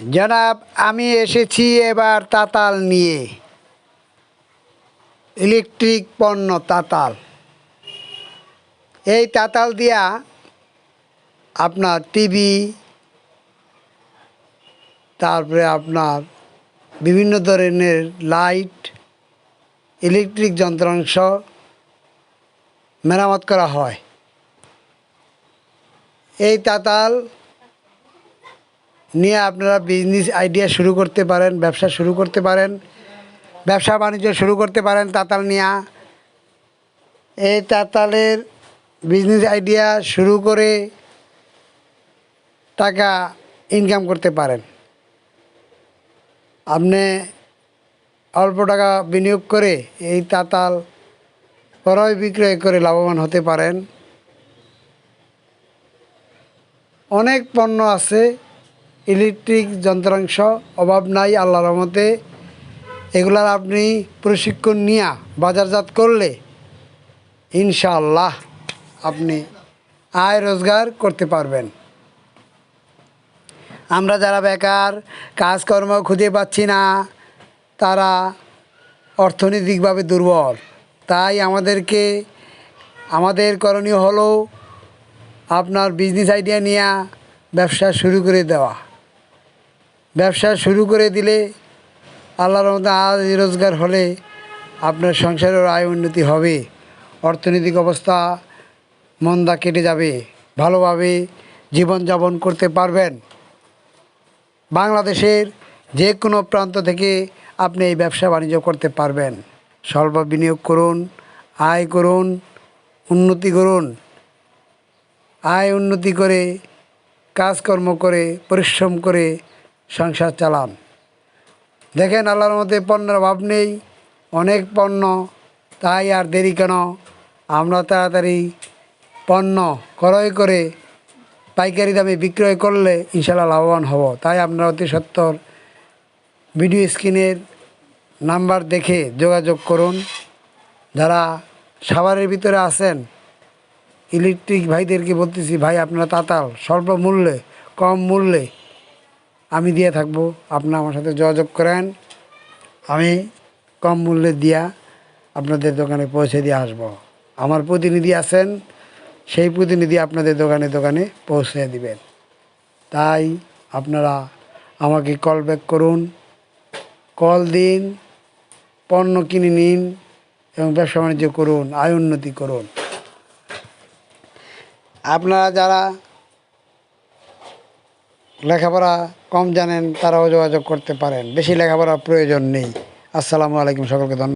জনাব, আমি এসেছি এবার তাতাল নিয়ে। ইলেকট্রিক পণ্য তাতাল। এই তাতাল দিয়া আপনার টিভি, তারপরে আপনার বিভিন্ন ধরনের লাইট, ইলেকট্রিক যন্ত্রাংশ মেরামত করা হয়। এই তাতাল নিয়ে আপনারা বিজনেস আইডিয়া শুরু করতে পারেন, ব্যবসা শুরু করতে পারেন, ব্যবসা বাণিজ্য শুরু করতে পারেন তাতাল নিয়ে। এই তাতালের বিজনেস আইডিয়া শুরু করে টাকা ইনকাম করতে পারেন। আপনি অল্প টাকা বিনিয়োগ করে এই তাতাল ক্রয় বিক্রয় করে লাভবান হতে পারেন। অনেক পণ্য আছে ইলেকট্রিক যন্ত্রাংশ অভাব নাই আল্লাহর রহমতে। এগুলার আপনি প্রশিক্ষণ নিয়ে বাজারজাত করলে ইনশাআল্লাহ আপনি আয় রোজগার করতে পারবেন। আমরা যারা বেকার, কাজকর্ম খুঁজে পাচ্ছি না, তারা অর্থনৈতিকভাবে দুর্বল। তাই আমাদেরকে, আমাদের করণীয় হলো আপনার বিজনেস আইডিয়া নিয়ে ব্যবসা শুরু করে দেওয়া। ব্যবসা শুরু করে দিলে আল্লাহর মধ্যে আজ রোজগার হলে আপনার সংসারের আয় উন্নতি হবে। অর্থনৈতিক অবস্থা মন্দা কেটে যাবে। ভালোভাবে জীবনযাপন করতে পারবেন। বাংলাদেশের যে কোনো প্রান্ত থেকে আপনি এই ব্যবসা বাণিজ্য করতে পারবেন। স্বল্প বিনিয়োগ করুন, আয় করুন, উন্নতি করুন। আয় উন্নতি করে, কাজকর্ম করে, পরিশ্রম করে সংসার চালান। দেখেন আল্লাহর মধ্যে পণ্যের অভাব নেই, অনেক পণ্য, তাই আর দেরি কেন? আমরা তাড়াতাড়ি পণ্য ক্রয় করে পাইকারি দামে বিক্রয় করলে ইনশাল্লাহ লাভবান হব। তাই আপনারা অতি সত্তর ভিডিও স্ক্রিনের নাম্বার দেখে যোগাযোগ করুন। যারা সাভারের ভিতরে আছেন, ইলেকট্রিক ভাইদেরকে বলতেছি, ভাই, আপনারা তাতাল স্বল্প মূল্যে, কম মূল্যে আমি দিয়ে থাকব আপনারা আমার সাথে যোগাযোগ করেন। আমি কম মূল্যে দিয়া আপনাদের দোকানে পৌঁছে দিয়ে আসব। আমার প্রতিনিধি আছেন, সেই প্রতিনিধি আপনাদের দোকানে দোকানে পৌঁছে দিবেন। তাই আপনারা আমাকে কল ব্যাক করুন। কল দিন, পণ্য কিনে নিন এবং ব্যবসা বাণিজ্য করুন, আয় উন্নতি করুন। আপনারা যারা লেখাপড়া কম জানেন, তারাও যোগাযোগ করতে পারেন। বেশি লেখাপড়ার প্রয়োজন নেই। আসসালামু আলাইকুম সকলকে, ধন্যবাদ।